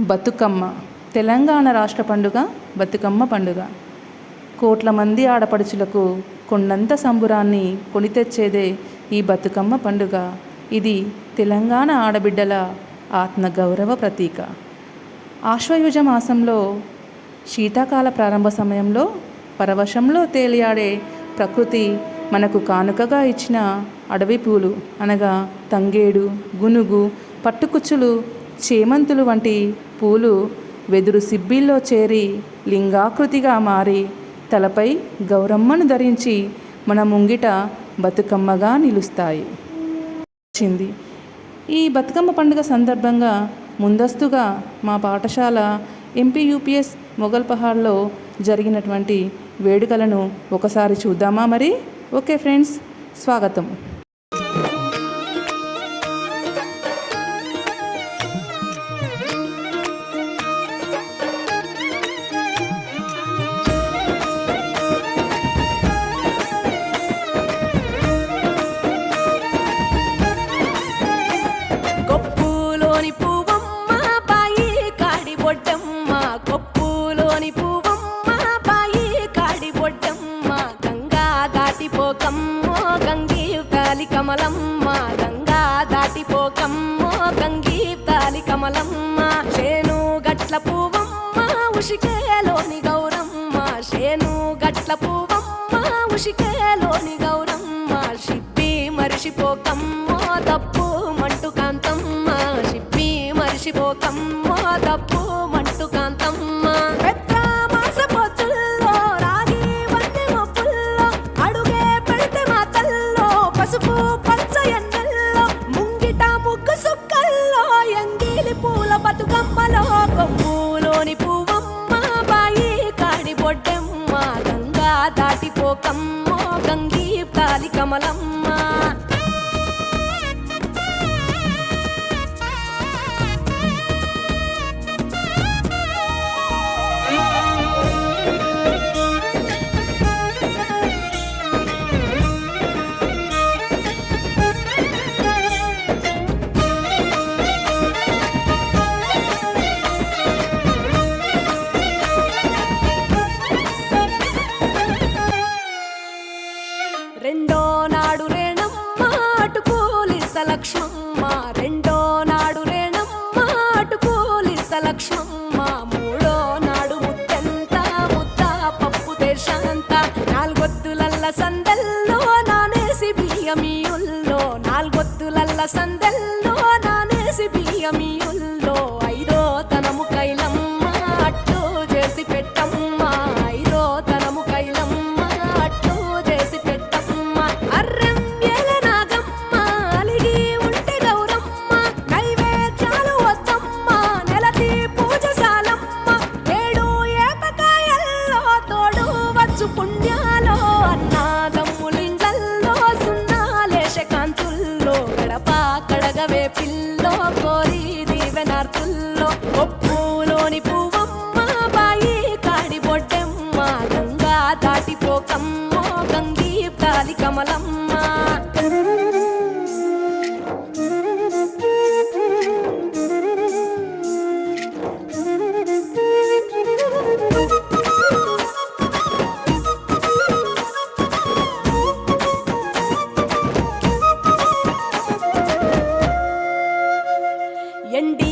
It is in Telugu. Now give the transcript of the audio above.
బతుకమ్మ. తెలంగాణ రాష్ట్ర పండుగ బతుకమ్మ పండుగ. కోట్ల మంది ఆడపడుచులకు కొండంత సంబురాన్ని కొని తెచ్చేదే ఈ బతుకమ్మ పండుగ. ఇది తెలంగాణ ఆడబిడ్డల ఆత్మగౌరవ ప్రతీక. ఆశ్వయుజ మాసంలో శీతాకాల ప్రారంభ సమయంలో పరవశంలో తేలియాడే ప్రకృతి మనకు కానుకగా ఇచ్చిన అడవి పూలు అనగా తంగేడు గునుగు పట్టుకుచ్చులు చేమంతులు వంటి పూలు వెదురు సిబ్బిల్లో చేరి లింగాకృతిగా మారి తలపై గౌరమ్మను ధరించి మన ముంగిట బతుకమ్మగా నిలుస్తాయి. వచ్చింది ఈ బతుకమ్మ పండుగ సందర్భంగా ముందస్తుగా మా పాఠశాల ఎంపీ యూపీఎస్ పహాడ్లో జరిగినటువంటి వేడుకలను ఒకసారి చూద్దామా మరి? ఓకే ఫ్రెండ్స్ స్వాగతం. కమలమ్మ గంగా దాటిపోకమ్మ గంగి తాలి కమలమ్మ చేను గట్ల పువ్వమ్మ ఉషికేలోని గౌరమ్మ చేను గట్ల పువ్వమ్మ ఉషికేలోని గౌరమ్మ షిప్పి మరిషిపోకమ్మో తప్పు మంటు కాంతమ్మ షిప్పి మరిషిపోకమ్మో తప్పు మంటు పసుపు పచ్చ ఎన్నెల్లో ముంగిట ముగ్గు సుక్కల్లో ఎంగిలి పూల బతుకమ్మలో కొమ్ములోని పువ్వమ్మ బాయి కాడి బొడ్డెమ్మ గంగా దాటిపోకమ్మో గంగి తాలి కమలమ్మ. లక్ష్మమ్మ మూడో నాడు ముత్తెంత ముద్ద పప్పు దేశంత నాలుగొత్తులల్ల సందెల్లో నానేసి బియ్యమియుల్లో. నాలుగొత్తులల్ల సందెల్లో నానేసి బియ్యమియుల్లో. వచ్చు అన్నాదమ్ముల